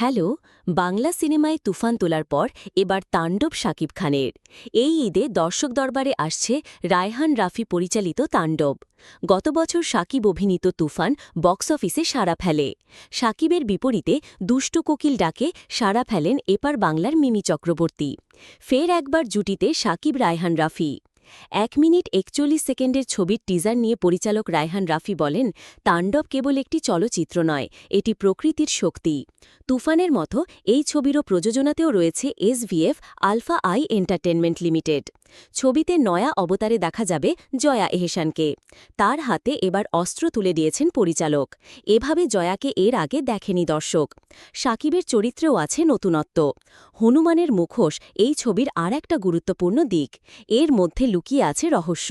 Hello, Bangla সিনেমায় তুফান তোলার পর এবার তাণ্ডব শাকিব খানের। এই ঈদে দর্শক দরবারে আসছে রায়হান রাফি পরিচালিত তাণ্ডব। গত বছর সাকিব অভিনীত তুফান বক্স অফিসে সাড়া ফেলে। সাকিবের বিপরীতে দুষ্টু কোকিল ডাকে সাড়া ফেলেন এপার বাংলার মিমি চক্রবর্তী। ফের একবার জুটিতে সাকিব, রায়হান রাফি। এক মিনিট একচল্লিশ সেকেন্ডের ছবির টিজার নিয়ে পরিচালক রায়হান রাফি বলেন, তাণ্ডব কেবল একটি চলচ্চিত্র নয়, এটি প্রকৃতির শক্তি। তুফানের মতো এই ছবিরও প্রযোজনাতেও রয়েছে SVF alpha I entertainment limited. ছবিতে নয়া অবতারে দেখা যাবে জয়া এহসানকে। তার হাতে এবার অস্ত্র তুলে দিয়েছেন পরিচালক। এভাবে জয়াকে এর আগে দেখেনি দর্শক। সাকিবের চরিত্রেও আছে নতুনত্ব। হনুমানের মুখোশ এই ছবির আর একটা গুরুত্বপূর্ণ দিক। এর মধ্যে লুকিয়ে আছে রহস্য।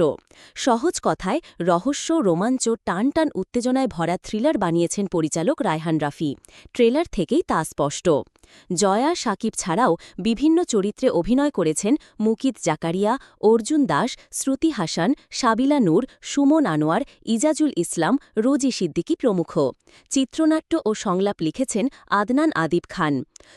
সহজ কথায়, রহস্য, রোমাঞ্চ টান টান উত্তেজনায় ভরা থ্রিলার বানিয়েছেন পরিচালক রায়হান রাফি। ট্রেলার থেকেই তা স্পষ্ট। জয়া সাকিব ছাড়াও বিভিন্ন চরিত্রে অভিনয় করেছেন মুকিত জাকারিয়া, অর্জুন দাস, শ্রুতি হাসান, সাবিলা নূর, সুমন আনোয়ার, ইজাজুল ইসলাম, রোজি সিদ্দিকী প্রমুখ। চিত্রনাট্য ও সংলাপ লিখেছেন আদনান আদিব খান।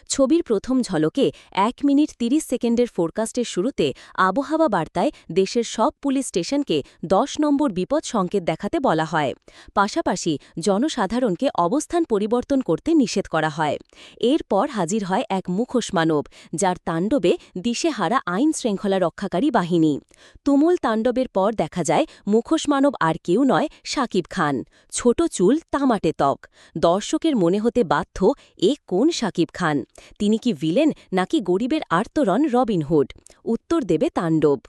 ছবির প্রথম ঝলকে এক মিনিট ৩০ সেকেন্ডের ফোরকাস্টের শুরুতে আবহাওয়া বার্তায় দেশের সব পুলিশ স্টেশনকে দশ নম্বর বিপদ সংকেত দেখাতে বলা হয়। পাশাপাশি জনসাধারণকে অবস্থান পরিবর্তন করতে নিষেধ করা হয়। এরপর হাজির হয় এক মুখোশ মানব, যার তাণ্ডবে দিশেহারা আইন শৃঙ্খলা রক্ষাকারী বাহিনী। তুমুল তাণ্ডবের পর দেখা যায়, মুখোশ মানব আর কেউ নয়, সাকিব খান। ছোট চুল, তামাটে ত্বক। দর্শকের মনে হতে বাধ্য, এ কোন সাকিব খান? তিনি কি ভিলেন, নাকি গরিবের আর্তরণ রবিনহুড? উত্তর দেবে তাণ্ডব।